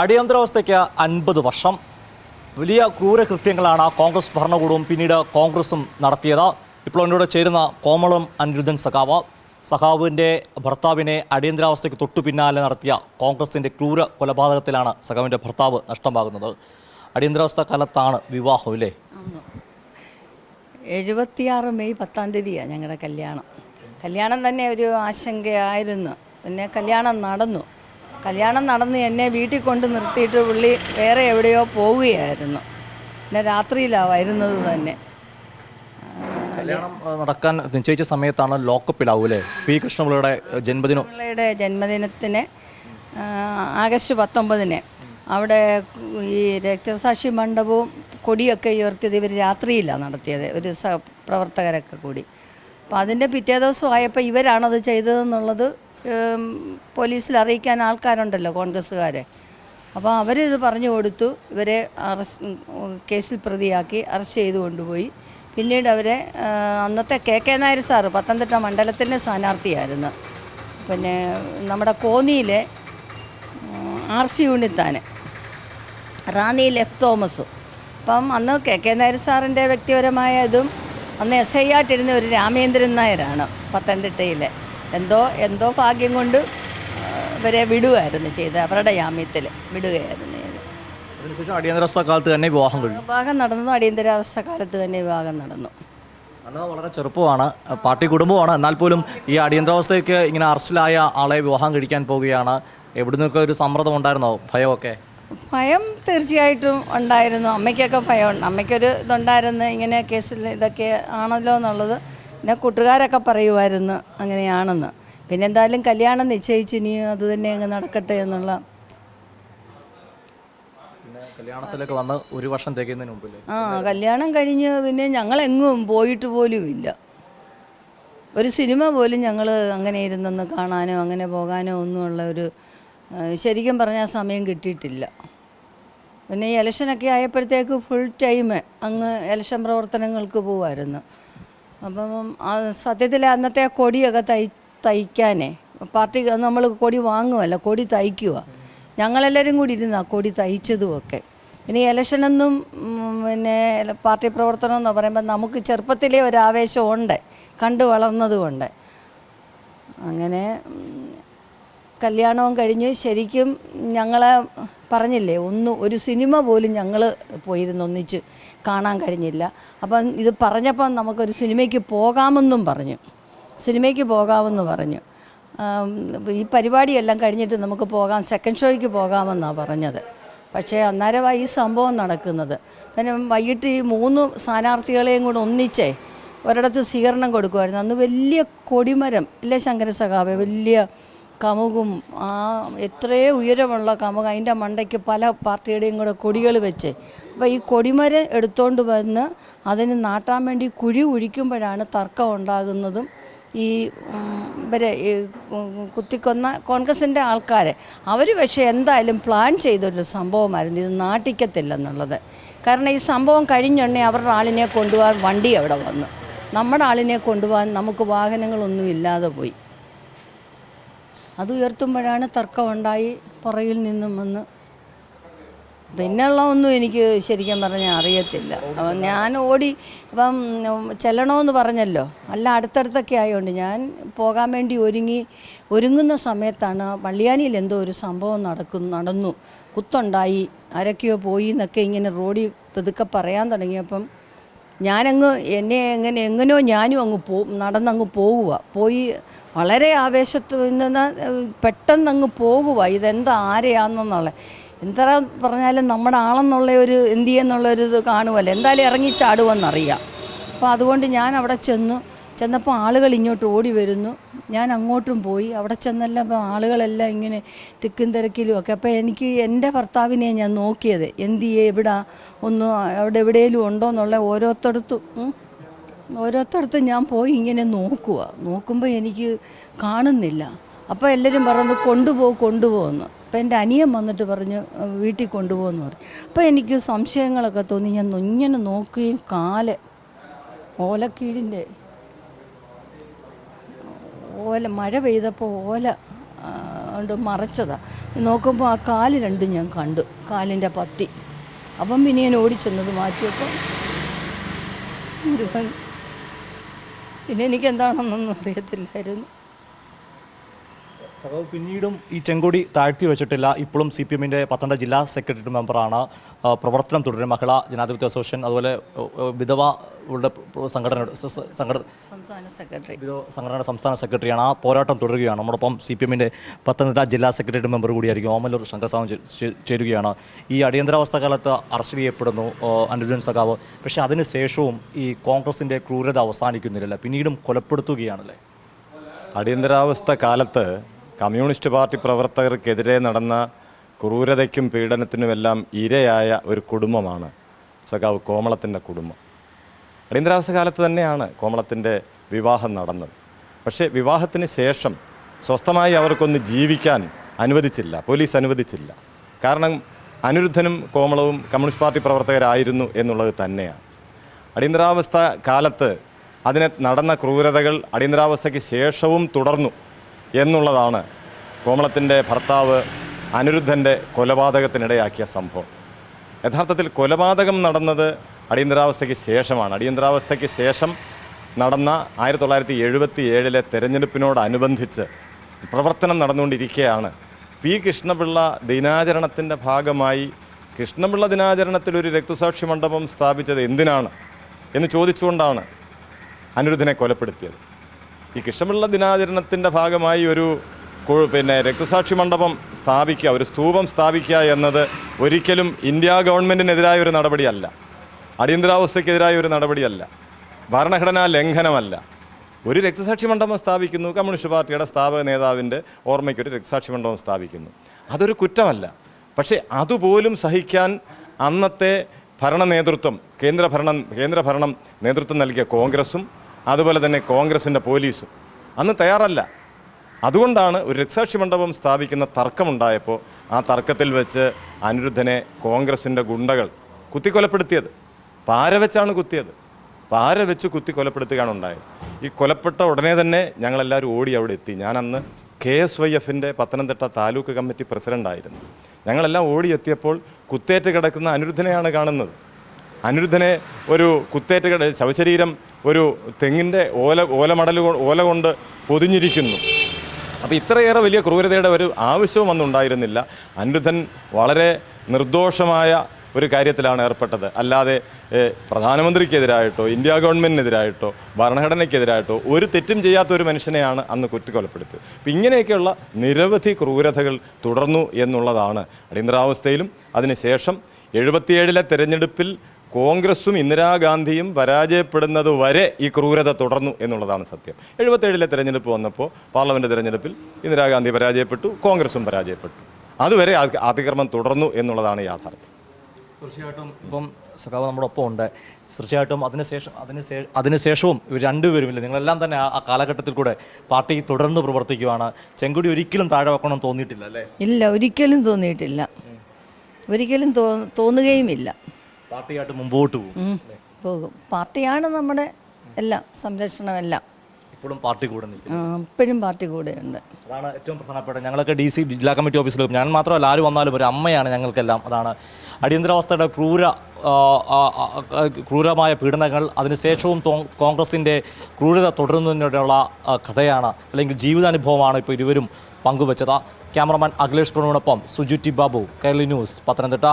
അടിയന്തരാവസ്ഥയ്ക്ക് അൻപത് വർഷം. വലിയ ക്രൂരകൃത്യങ്ങളാണ് കോൺഗ്രസ് ഭരണകൂടവും പിന്നീട് കോൺഗ്രസും നടത്തിയത്. ഇപ്പോൾ എന്നോട് ചേരുന്ന കോമളം അനിരുദ്ധൻ സഖാവ് സഖാവിന്റെ ഭർത്താവിനെ അടിയന്തരാവസ്ഥയ്ക്ക് തൊട്ടു പിന്നാലെ നടത്തിയ കോൺഗ്രസിന്റെ ക്രൂര കൊലപാതകത്തിലാണ് സഖാവിന്റെ ഭർത്താവ് നഷ്ടമാകുന്നത്. അടിയന്തരാവസ്ഥ കാലത്താണ് വിവാഹം ഇല്ലേ എഴുപത്തിയാറ് മെയ് പത്താം തീയതിയാണ് ഞങ്ങളുടെ കല്യാണം. കല്യാണം തന്നെ ഒരു ആശങ്കയായിരുന്നു. പിന്നെ കല്യാണം നടന്നു. കല്യാണം നടന്ന് എന്നെ വീട്ടിൽ കൊണ്ട് നിർത്തിയിട്ട് പുള്ളി വേറെ എവിടെയോ പോവുകയായിരുന്നു. പിന്നെ രാത്രിയിലാണ് വരുന്നത് തന്നെ. കല്യാണം നടക്കാൻ നിശ്ചയിച്ച സമയത്താണ് ലോക്കപ്പിലാവൂലേ പി. കൃഷ്ണപിള്ളയുടെ ജന്മദിനം. പിള്ളയുടെ ജന്മദിനത്തിന് ആഗസ്റ്റ് പത്തൊമ്പതിന് അവിടെ ഈ രക്തസാക്ഷി മണ്ഡപവും കൊടിയൊക്കെ ഉയർത്തിയത് ഇവർ രാത്രിയിലാണ് നടത്തിയത്. ഒരു സ പ്രവർത്തകരൊക്കെ കൂടി. അപ്പോൾ അതിന്റെ പിറ്റേ ദിവസം ആയപ്പോൾ ഇവരാണത് ചെയ്തതെന്നുള്ളത് പോലീസിൽ അറിയിക്കാൻ ആൾക്കാരുണ്ടല്ലോ കോൺഗ്രസ്സുകാരെ. അപ്പോൾ അവരിത് പറഞ്ഞു കൊടുത്തു. ഇവരെ അറസ്റ്റ് കേസിൽ പ്രതിയാക്കി അറസ്റ്റ് ചെയ്ത് കൊണ്ടുപോയി. പിന്നീട് അവരെ അന്നത്തെ K K Nair sir Pathanamthitta മണ്ഡലത്തിന്റെ സ്ഥാനാർത്ഥിയായിരുന്നു. പിന്നെ നമ്മുടെ കോന്നിയിലെ ആർ സി യൂണിത്താന് റാന്നി എഫ് തോമസും. അപ്പം അന്ന് കെ കെ നായർ സാറിന്റെ വ്യക്തിപരമായ ഇതും അന്ന് എസ് ഐ ആയിട്ടിരുന്ന ഒരു രാമേന്ദ്രൻ നായരാണ് പത്തനംതിട്ടയിലെ. എന്തോ എന്തോ ഭാഗ്യം കൊണ്ട് ഇവരെ വിടുകയായിരുന്നു ചെയ്ത് അവരുടെ ജാമ്യത്തിൽ വിടുകയായിരുന്നു അതിനുശേഷം അടിയന്തരാവസ്ഥ കാലത്ത് തന്നെ വിവാഹം കഴിഞ്ഞു. വിവാഹം നടന്നു. അടിയന്തരാവസ്ഥ കാലത്ത് തന്നെ വിവാഹം നടന്നു. അന്ന് വളരെ ചെറുപ്പമാണ് പാർട്ടി കുടുംബമാണ്. എന്നാൽ പോലും ഈ അടിയന്തരാവസ്ഥയ്ക്ക് ഇങ്ങനെ അറസ്റ്റിലായ ആളെ വിവാഹം കഴിക്കാൻ പോവുകയാണ് എവിടെ നിന്നൊക്കെ ഒരു സമ്മർദ്ദം ഉണ്ടായിരുന്നോ? ഭയമൊക്കെ? ഭയം തീർച്ചയായിട്ടും ഉണ്ടായിരുന്നു. അമ്മയ്ക്കൊക്കെ ഭയമുണ്ട്. അമ്മയ്ക്കൊരു ഇതുണ്ടായിരുന്നു. ഇങ്ങനെ കേസിൽ ഇതൊക്കെ ആണല്ലോ എന്നുള്ളത്. പിന്നെ കൂട്ടുകാരൊക്കെ പറയുമായിരുന്നു അങ്ങനെയാണെന്ന്. പിന്നെ എന്തായാലും കല്യാണം നിശ്ചയിച്ച് ഇനി അത് തന്നെ അങ്ങ് നടക്കട്ടെ എന്നുള്ള കല്യാണത്തിലൊക്കെ വന്ന് ഒരു വർഷം തികയുന്നതിന് മുമ്പില്ലേ ആ കല്യാണം കഴിഞ്ഞ് പിന്നെ ഞങ്ങൾ എങ്ങും പോയിട്ട് പോലും ഇല്ല. ഒരു സിനിമ പോലും ഞങ്ങൾ അങ്ങനെ ഇരുന്നൊന്ന് കാണാനോ അങ്ങനെ പോകാനോ ഒന്നുമുള്ള ഒരു ശരിക്കും പറഞ്ഞാൽ സമയം കിട്ടിയിട്ടില്ല. പിന്നെ ഈ ഇലക്ഷനൊക്കെ ആയപ്പോഴത്തേക്ക് ഫുൾ ടൈം അങ്ങ് ഇലക്ഷൻ പ്രവർത്തനങ്ങൾക്ക് പോവായിരുന്നു. അപ്പം സത്യത്തിൽ അന്നത്തെ കൊടിയൊക്കെ തൈ തയ്ക്കാനേ പാർട്ടി നമ്മൾ കൊടി വാങ്ങുമല്ല കൊടി തയ്ക്കുക ഞങ്ങളെല്ലാവരും കൂടി ഇരുന്നാ കൊടി തയ്ച്ചതുമൊക്കെ. ഇനി ഇലക്ഷനൊന്നും പിന്നെ പാർട്ടി പ്രവർത്തനം എന്ന് പറയുമ്പോൾ നമുക്ക് ചെറുപ്പത്തിലേ ഒരു ആവേശമുണ്ട് കണ്ടു വളർന്നതുകൊണ്ട് അങ്ങനെ കല്യാണവും കഴിഞ്ഞ്. ശരിക്കും ഞങ്ങളെ പറഞ്ഞില്ലേ ഒന്ന് ഒരു സിനിമ പോലും ഞങ്ങൾ പോയിരുന്നു ഒന്നിച്ച്. കാണാൻ കഴിഞ്ഞില്ല. അപ്പം ഇത് പറഞ്ഞപ്പം നമുക്കൊരു സിനിമയ്ക്ക് പോകാമെന്നും പറഞ്ഞു. സിനിമയ്ക്ക് പോകാമെന്ന് പറഞ്ഞു. ഈ പരിപാടിയെല്ലാം കഴിഞ്ഞിട്ട് നമുക്ക് പോകാം സെക്കൻഡ് ഷോയ്ക്ക് പോകാമെന്നാണ് പറഞ്ഞത്. പക്ഷേ അന്നേരമാണ് ഈ സംഭവം നടക്കുന്നത്. പിന്നെ വൈകിട്ട് ഈ മൂന്ന് സ്ഥാനാർത്ഥികളെയും കൂടെ ഒന്നിച്ചേ ഒരിടത്ത് സ്വീകരണം കൊടുക്കുമായിരുന്നു. അന്ന് വലിയ കൊടിമരം ഇല്ലേ ശങ്കര സഖാവെ വലിയ കമുകും ആ എത്രയേ ഉയരമുള്ള കമുക് അതിന്റെ മണ്ടയ്ക്ക് പല പാർട്ടിയുടെയും കൂടെ കൊടികൾ വെച്ച്. അപ്പോൾ ഈ കൊടിമര എടുത്തുകൊണ്ട് വന്ന് അതിന് നാട്ടാൻ വേണ്ടി കുഴി കുഴിക്കുമ്പോഴാണ് തർക്കം ഉണ്ടാകുന്നതും ഈ ഇവരെ ഈ കുത്തിക്കൊന്ന കോൺഗ്രസിന്റെ ആൾക്കാരെ. അവർ പക്ഷേ എന്തായാലും പ്ലാൻ ചെയ്തൊരു സംഭവമായിരുന്നു. ഇത് നാട്ടിക്കത്തില്ലെന്നുള്ളത്. കാരണം ഈ സംഭവം കഴിഞ്ഞുടനെ അവരുടെ ആളിനെ കൊണ്ടുപോകാൻ വണ്ടി അവിടെ വന്നു. നമ്മുടെ ആളിനെ കൊണ്ടുപോകാൻ നമുക്ക് വാഹനങ്ങളൊന്നും ഇല്ലാതെ പോയി. അത് ഉയർത്തുമ്പോഴാണ് തർക്കമുണ്ടായി പുറകിൽ നിന്നും വന്ന്. പിന്നെയുള്ള ഒന്നും എനിക്ക് ശരിക്കും പറഞ്ഞാൽ അറിയത്തില്ല. അപ്പം ഞാൻ ഓടി ഇപ്പം ചെല്ലണമെന്ന് പറഞ്ഞല്ലോ. അല്ല അടുത്തടുത്തൊക്കെ ആയതുകൊണ്ട് ഞാൻ പോകാൻ വേണ്ടി ഒരുങ്ങി ഒരുങ്ങുന്ന സമയത്താണ് വള്ളിയാനിയിൽ എന്തോ ഒരു സംഭവം നടക്കുന്നു നടന്നു. കുത്തുണ്ടായി ആരൊക്കെയോ പോയി എന്നൊക്കെ ഇങ്ങനെ റോഡിൽ പെതുക്കെ പറയാൻ തുടങ്ങിയപ്പം ഞാനങ്ങ് എന്നെ എങ്ങനെ എങ്ങനെയോ ഞാനും അങ്ങ് പോ നടന്നങ്ങ് പോകുക പോയി വളരെ ആവേശത്ത് നിന്ന് പെട്ടെന്ന് അങ്ങ് പോകുക ഇതെന്താ ആരെയാണെന്നുള്ള എന്താ പറഞ്ഞാലും നമ്മുടെ ആളെന്നുള്ള ഒരു എന്ത് ചെയ്യുന്നുള്ളൊരു ഇത് കാണുമല്ലോ എന്തായാലും ഇറങ്ങി ചാടുമെന്നറിയാം അപ്പോൾ അതുകൊണ്ട് ഞാൻ അവിടെ ചെന്നു. ചെന്നപ്പോൾ ആളുകൾ ഇങ്ങോട്ട് ഓടി വരുന്നു. ഞാൻ അങ്ങോട്ടും പോയി. അവിടെ ചെന്നെല്ലാം ആളുകളെല്ലാം ഇങ്ങനെ തിക്കും തിരക്കിലും ഒക്കെ. അപ്പോൾ എനിക്ക് എന്റെ ഭർത്താവിനെ ഞാൻ നോക്കിയത്. എന്ത് ചെയ്യേ എവിടാ? ഒന്നും അവിടെ എവിടെയെങ്കിലും ഉണ്ടോ എന്നുള്ള ഓരോരുത്തടത്തും ഓരോരുത്തടത്തും ഞാൻ പോയി ഇങ്ങനെ നോക്കുക നോക്കുമ്പോൾ എനിക്ക് കാണുന്നില്ല. അപ്പോൾ എല്ലാവരും പറഞ്ഞു കൊണ്ടുപോകും കൊണ്ടുപോകുന്നു അപ്പോൾ എന്റെ അനിയൻ വന്നിട്ട് പറഞ്ഞു വീട്ടിൽ കൊണ്ടുപോകുമെന്ന് പറഞ്ഞു. അപ്പോൾ എനിക്ക് സംശയങ്ങളൊക്കെ തോന്നി. ഞാൻ ഇങ്ങനെ നോക്കുകയും കാൽ ഓലക്കീഴിന്റെ ഓല മഴ പെയ്തപ്പോൾ ഓല കൊണ്ട് മറച്ചതാണ് നോക്കുമ്പോൾ ആ കാൽ രണ്ടും ഞാൻ കണ്ടു കാലിന്റെ പത്തി. അപ്പം പിന്നെ ഞാൻ ഓടിച്ചെന്നത് മാറ്റിയപ്പോൾ പിന്നെ എനിക്ക് എന്താണെന്നൊന്നും അറിയത്തില്ലായിരുന്നു. സഖാവ് പിന്നീടും ഈ ചെങ്കൊടി താഴ്ത്തി വെച്ചിട്ടില്ല. ഇപ്പോഴും സി പി എമ്മിന്റെ പത്തനംതിട്ട ജില്ലാ സെക്രട്ടറി മെമ്പറാണ്. പ്രവർത്തനം തുടരും. മഹിളാ ജനാധിപത്യ അസോസിയേഷൻ അതുപോലെ വിധവ ഉള്ള സംഘടന സംഘടന സംസ്ഥാന സെക്രട്ടറി. വിധവ സംഘടനയുടെ സംസ്ഥാന സെക്രട്ടറിയാണ്. ആ പോരാട്ടം തുടരുകയാണ്. നമ്മോടൊപ്പം സി പി എമ്മിന്റെ പത്തനംതിട്ട ജില്ലാ സെക്രട്ടറി മെമ്പർ കൂടിയായിരിക്കും. ഓമല്ലൂർ ശങ്കർസാവും ചേ- ചേ- ചേരുകയാണ്. ഈ അടിയന്തരാവസ്ഥ കാലത്ത് അറസ്റ്റ് ചെയ്യപ്പെടുന്നു. അനുജൻ സഖാവ്. പക്ഷേ അതിന് ശേഷവും ഈ കോൺഗ്രസിന്റെ ക്രൂരത അവസാനിക്കുന്നില്ല പിന്നീടും കൊലപ്പെടുത്തുകയാണല്ലേ? അടിയന്തരാവസ്ഥ കാലത്ത് കമ്മ്യൂണിസ്റ്റ് പാർട്ടി പ്രവർത്തകർക്കെതിരെ നടന്ന ക്രൂരതയ്ക്കും പീഡനത്തിനുമെല്ലാം ഇരയായ ഒരു കുടുംബമാണ് സഖാവ് കോമളത്തിന്റെ കുടുംബം. അടിയന്തരാവസ്ഥ കാലത്ത് തന്നെയാണ് കോമളത്തിന്റെ വിവാഹം നടന്നത്. പക്ഷേ വിവാഹത്തിന് ശേഷം സ്വസ്ഥമായി അവർക്കൊന്ന് ജീവിക്കാൻ അനുവദിച്ചില്ല പോലീസ് അനുവദിച്ചില്ല. കാരണം അനിരുദ്ധനും കോമളവും കമ്മ്യൂണിസ്റ്റ് പാർട്ടി പ്രവർത്തകരായിരുന്നു എന്നുള്ളത് തന്നെയാണ്. അടിയന്തരാവസ്ഥ കാലത്ത് അതിനെ നടന്ന ക്രൂരതകൾ അടിയന്തരാവസ്ഥയ്ക്ക് ശേഷവും തുടർന്നു. എന്നുള്ളതാണ് കോമളത്തിന്റെ ഭർത്താവ് അനിരുദ്ധന്റെ കൊലപാതകത്തിനിടയാക്കിയ സംഭവം. യഥാർത്ഥത്തിൽ കൊലപാതകം നടന്നത് അടിയന്തരാവസ്ഥയ്ക്ക് ശേഷമാണ്. അടിയന്തരാവസ്ഥയ്ക്ക് ശേഷം നടന്ന ആയിരത്തി തൊള്ളായിരത്തി എഴുപത്തി ഏഴിലെ തെരഞ്ഞെടുപ്പിനോടനുബന്ധിച്ച് പ്രവർത്തനം നടന്നുകൊണ്ടിരിക്കുകയാണ് പി. കൃഷ്ണപിള്ള ദിനാചരണത്തിന്റെ ഭാഗമായി കൃഷ്ണപിള്ള ദിനാചരണത്തിൽ ഒരു രക്തസാക്ഷി മണ്ഡപം സ്ഥാപിച്ചത് എന്തിനാണ് എന്ന് ചോദിച്ചുകൊണ്ടാണ് അനിരുദ്ധനെ കൊലപ്പെടുത്തിയത്. ഈ കൃഷ്ണപിള്ള ദിനാചരണത്തിന്റെ ഭാഗമായി ഒരു പിന്നെ രക്തസാക്ഷി മണ്ഡപം സ്ഥാപിക്കുക ഒരു സ്തൂപം സ്ഥാപിക്കുക എന്നത് ഒരിക്കലും ഇന്ത്യ ഗവൺമെന്റിനെതിരായ ഒരു നടപടിയല്ല. അടിയന്തരാവസ്ഥയ്ക്കെതിരായ ഒരു നടപടിയല്ല. ഭരണഘടനാ ലംഘനമല്ല. ഒരു രക്തസാക്ഷി മണ്ഡപം സ്ഥാപിക്കുന്നു കമ്മ്യൂണിസ്റ്റ് പാർട്ടിയുടെ സ്ഥാപക നേതാവിന്റെ ഓർമ്മയ്ക്ക് ഒരു രക്തസാക്ഷി മണ്ഡപം സ്ഥാപിക്കുന്നു. അതൊരു കുറ്റമല്ല. പക്ഷേ അതുപോലും സഹിക്കാൻ അന്നത്തെ ഭരണ നേതൃത്വം കേന്ദ്രഭരണം കേന്ദ്ര ഭരണം നേതൃത്വം നൽകിയ കോൺഗ്രസും അതുപോലെ തന്നെ കോൺഗ്രസിന്റെ പോലീസും അന്ന് തയ്യാറല്ല. അതുകൊണ്ടാണ് ഒരു രക്തസാക്ഷി മണ്ഡപം സ്ഥാപിക്കുന്ന തർക്കമുണ്ടായപ്പോൾ ആ തർക്കത്തിൽ വെച്ച് അനിരുദ്ധനെ കോൺഗ്രസിന്റെ ഗുണ്ടകൾ കുത്തിക്കൊലപ്പെടുത്തിയത്. പാര വെച്ചാണ് കുത്തിയത്. പാര വെച്ച് കുത്തി കൊലപ്പെടുത്തുകയാണ് ഉണ്ടായത്. ഈ കൊലപ്പെട്ട ഉടനെ തന്നെ ഞങ്ങളെല്ലാവരും ഓടി അവിടെ എത്തി. ഞാനന്ന് കെ എസ് വൈ എഫിന്റെ പത്തനംതിട്ട താലൂക്ക് കമ്മിറ്റി പ്രസിഡന്റായിരുന്നു ഞങ്ങളെല്ലാം ഓടി എത്തിയപ്പോൾ കുത്തേറ്റ് കിടക്കുന്ന അനിരുദ്ധനെയാണ് കാണുന്നത്. അനിരുദ്ധനെ ഒരു കുത്തേറ്റ് കിട ശവശരീരം ഒരു തെങ്ങിന്റെ ഓല ഓലമടൽ ഓല കൊണ്ട് പൊതിഞ്ഞിരിക്കുന്നു. അപ്പോൾ ഇത്രയേറെ വലിയ ക്രൂരതയുടെ ഒരു ആവശ്യവും അന്നുണ്ടായിരുന്നില്ല അനിരുദ്ധൻ വളരെ നിർദോഷമായ ഒരു കാര്യത്തിലാണ് ഏർപ്പെട്ടത്. അല്ലാതെ പ്രധാനമന്ത്രിക്കെതിരായിട്ടോ ഇന്ത്യ ഗവൺമെന്റിനെതിരായിട്ടോ ഭരണഘടനയ്ക്കെതിരായിട്ടോ ഒരു തെറ്റും ചെയ്യാത്ത ഒരു മനുഷ്യനെയാണ് അന്ന് കുത്തിക്കൊലപ്പെടുത്തിയത്. അപ്പം ഇങ്ങനെയൊക്കെയുള്ള നിരവധി ക്രൂരതകൾ തുടർന്നു എന്നുള്ളതാണ് അടിയന്തരാവസ്ഥയിലും. അതിനുശേഷം എഴുപത്തിയേഴിലെ തെരഞ്ഞെടുപ്പിൽ കോൺഗ്രസും ഇന്ദിരാഗാന്ധിയും പരാജയപ്പെടുന്നത് വരെ ഈ ക്രൂരത തുടർന്നു എന്നുള്ളതാണ് സത്യം. എഴുപത്തേഴിലെ തെരഞ്ഞെടുപ്പ് വന്നപ്പോൾ പാർലമെന്റ് തെരഞ്ഞെടുപ്പിൽ ഇന്ദിരാഗാന്ധി പരാജയപ്പെട്ടു കോൺഗ്രസും പരാജയപ്പെട്ടു. അതുവരെ അത് അതിക്രമം തുടർന്നു എന്നുള്ളതാണ് യാഥാർത്ഥ്യം. തീർച്ചയായിട്ടും ഇപ്പം സഖാവ് നമ്മുടെ ഒപ്പം ഉണ്ട്. തീർച്ചയായിട്ടും അതിനുശേഷം അതിന് ശേഷം അതിനുശേഷവും ഇവർ രണ്ടുപേരുമില്ല. നിങ്ങളെല്ലാം തന്നെ ആ- കാലഘട്ടത്തിൽ കൂടെ പാർട്ടി തുടർന്ന് പ്രവർത്തിക്കുവാണ്. ചെങ്കുടി ഒരിക്കലും താഴെ വെക്കണം തോന്നിയിട്ടില്ല അല്ലേ? ഇല്ല ഒരിക്കലും തോന്നിയിട്ടില്ല. ഒരിക്കലും തോന്നുകയും തോന്നുകയുമില്ല. പാർട്ടിയായിട്ട് മുമ്പോട്ട് പോകും. പോകും. പാർട്ടിയാണ് നമ്മുടെ എല്ലാം സംരക്ഷണമെല്ലാം. ഇപ്പോഴും പാർട്ടി കൂടെ ഇപ്പോഴും പാർട്ടി കൂടെയുണ്ട്. അതാണ് ഏറ്റവും പ്രധാനപ്പെട്ട. ഞങ്ങളൊക്കെ ഡി സി ജില്ലാ കമ്മിറ്റി ഓഫീസിൽ ഞാൻ മാത്രമല്ല ആര് വന്നാലും ഒരു അമ്മയാണ് ഞങ്ങൾക്കെല്ലാം. അതാണ് അടിയന്തരാവസ്ഥയുടെ ക്രൂര ക്രൂരമായ പീഡനങ്ങൾ അതിനുശേഷവും കോൺഗ്രസിന്റെ ക്രൂരത തുടരുന്നതിനുള്ള കഥയാണ് അല്ലെങ്കിൽ ജീവിതാനുഭവമാണ് ഇപ്പോൾ ഇരുവരും പങ്കുവച്ചത്. ക്യാമറമാൻ അഖിലേഷ് കുണോടൊപ്പം സുജു ടി ബാബു കേരളി ന്യൂസ് പത്തനംതിട്ട.